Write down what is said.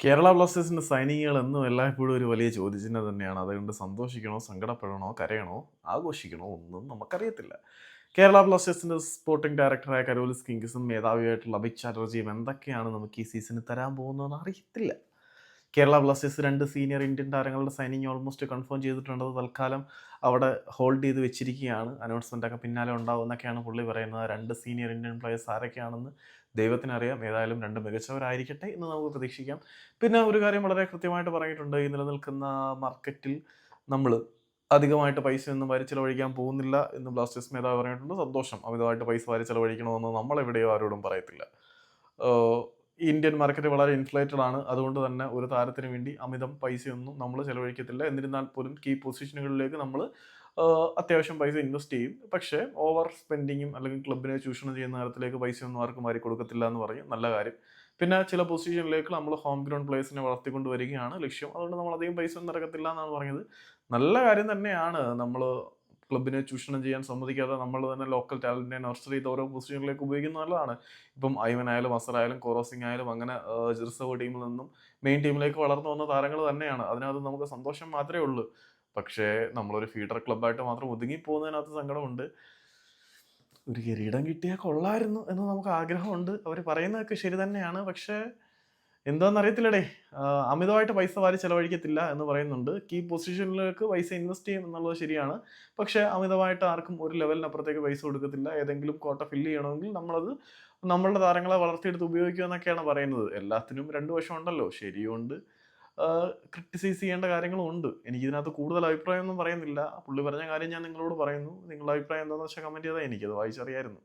കേരള ബ്ലാസ്റ്റേഴ്സിന്റെ സൈനിങ്ങുകൾ എന്നും എല്ലായ്പ്പോഴും ഒരു വലിയ ചോദ്യചിഹ്നം തന്നെയാണ്. അതുകൊണ്ട് സന്തോഷിക്കണോ സങ്കടപ്പെടണോ കരയണോ ആഘോഷിക്കണോ ഒന്നും നമുക്കറിയത്തില്ല. കേരള ബ്ലാസ്റ്റേഴ്സിന്റെ സ്പോർട്ടിംഗ് ഡയറക്ടറായ കരോലിസ് കിങ്സും മേധാവിയായിട്ടുള്ള അഭിക് ചാറ്റർജിയും എന്തൊക്കെയാണ് നമുക്ക് ഈ സീസണിൽ തരാൻ പോകുന്നതെന്ന് അറിയത്തില്ല. കേരള ബ്ലാസ്റ്റേഴ്സ് രണ്ട് സീനിയർ ഇന്ത്യൻ താരങ്ങളുടെ സൈനിങ് ഓൾമോസ്റ്റ് കൺഫേം ചെയ്തിട്ടുണ്ടത് തൽക്കാലം അവിടെ ഹോൾഡ് ചെയ്ത് വെച്ചിരിക്കുകയാണ്. അനൗൺസ്മെന്റ് ഒക്കെ പിന്നാലെ ഉണ്ടാവും എന്നൊക്കെയാണ് പുള്ളി പറയുന്നത്. രണ്ട് സീനിയർ ഇന്ത്യൻ പ്ലേയേഴ്സ് ആരൊക്കെയാണെന്ന് ദൈവത്തിനറിയാം. ഏതായാലും രണ്ട് മികച്ചവരായിരിക്കട്ടെ എന്ന് നമുക്ക് പ്രതീക്ഷിക്കാം. പിന്നെ ഒരു കാര്യം വളരെ കൃത്യമായിട്ട് പറഞ്ഞിട്ടുണ്ട്. ഈ നിലനിൽക്കുന്ന മാർക്കറ്റിൽ നമ്മൾ അധികമായിട്ട് പൈസ ഒന്നും വരി ചിലവഴിക്കാൻ പോകുന്നില്ല എന്ന് ബ്ലാസ്റ്റേഴ്സ് മേധാവി പറഞ്ഞിട്ടുണ്ട്. സന്തോഷം. അമിതമായിട്ട് പൈസ വരി ചിലവഴിക്കണമെന്ന് നമ്മളെവിടെയോ ആരോടും പറയത്തില്ല. ഇന്ത്യൻ മാർക്കറ്റ് വളരെ ഇൻഫ്ലേറ്റഡ് ആണ്. അതുകൊണ്ട് തന്നെ ഒരു താരത്തിന് വേണ്ടി അമിതം പൈസയൊന്നും നമ്മൾ ചെലവഴിക്കത്തില്ല. എന്നിരുന്നാൽ പോലും കീ പൊസിഷനുകളിലേക്ക് നമ്മൾ അത്യാവശ്യം പൈസ ഇൻവെസ്റ്റ് ചെയ്യും. പക്ഷേ ഓവർ സ്പെൻഡിങ്ങും അല്ലെങ്കിൽ ക്ലബിനെ ചൂഷണം ചെയ്യുന്ന തരത്തിലേക്ക് പൈസയൊന്നും ആർക്കും മാറി കൊടുക്കത്തില്ല എന്ന് പറയും. നല്ല കാര്യം. പിന്നെ ചില പൊസിഷനിലേക്ക് നമ്മൾ ഹോം ഗ്രൗണ്ട് പ്ലേയേഴ്സിനെ വളർത്തിക്കൊണ്ട് വരികയാണ് ലക്ഷ്യം. അതുകൊണ്ട് നമ്മൾ അധികം പൈസ ഒന്നും ഇറക്കത്തില്ല എന്നാണ് പറഞ്ഞത് നല്ല കാര്യം തന്നെയാണ് നമ്മൾ ക്ലബിനെ ചൂഷണം ചെയ്യാൻ സമ്മതിക്കാതെ നമ്മൾ തന്നെ ലോക്കൽ ടാലന്റിനെ നർച്ചർ ചെയ്ത് ഓരോ പൊസിഷനിലേക്ക് ഉപയോഗിക്കുന്നത് നല്ലതാണ്. ഇപ്പം ഐവൻ ആയാലും അസർ ആയാലും കോറോസിംഗ് ആയാലും അങ്ങനെ റിസർവ് ടീമിൽ നിന്നും മെയിൻ ടീമിലേക്ക് വളർന്നു വന്ന താരങ്ങൾ തന്നെയാണ്. അതിനകത്ത് നമുക്ക് സന്തോഷം മാത്രമേ ഉള്ളൂ. പക്ഷേ നമ്മളൊരു ഫീഡർ ക്ലബ്ബായിട്ട് മാത്രം ഒതുങ്ങി പോകുന്നതിനകത്ത് സങ്കടമുണ്ട്. ഒരു കിരീടം കിട്ടിയാൽ കൊള്ളായിരുന്നു എന്ന് നമുക്ക് ആഗ്രഹമുണ്ട്. അവർ പറയുന്നതൊക്കെ ശരി തന്നെയാണ്. പക്ഷേ എന്താണെന്ന് അറിയത്തില്ലടേ അമിതമായിട്ട് പൈസ വാരി ചെലവഴിക്കത്തില്ല എന്ന് പറയുന്നുണ്ട്. കീ പൊസിഷനിലേക്ക് പൈസ ഇൻവെസ്റ്റ് ചെയ്യും എന്നുള്ളത് ശരിയാണ്. പക്ഷേ അമിതമായിട്ട് ആർക്കും ഒരു ലെവലിനപ്പുറത്തേക്ക് പൈസ കൊടുക്കത്തില്ല. ഏതെങ്കിലും കോട്ട ഫില്ല് ചെയ്യണമെങ്കിൽ നമ്മളത് നമ്മളുടെ താരങ്ങളെ വളർത്തിയെടുത്ത് ഉപയോഗിക്കുക എന്നൊക്കെയാണ് പറയുന്നത്. എല്ലാത്തിനും രണ്ട് വശം ഉണ്ടല്ലോ ശരിയുണ്ട് ക്രിട്ടിസൈസ് ചെയ്യേണ്ട കാര്യങ്ങളും ഉണ്ട്. എനിക്ക് ഇതിനകത്ത് കൂടുതൽ അഭിപ്രായമൊന്നും പറയുന്നില്ല. പുള്ളി പറഞ്ഞ കാര്യം ഞാൻ നിങ്ങളോട് പറയുന്നു. നിങ്ങളുടെ അഭിപ്രായം എന്താണെന്ന് വെച്ചാൽ കമന്റ് ചെയ്താൽ എനിക്കത് വായിച്ചറിയായിരുന്നു.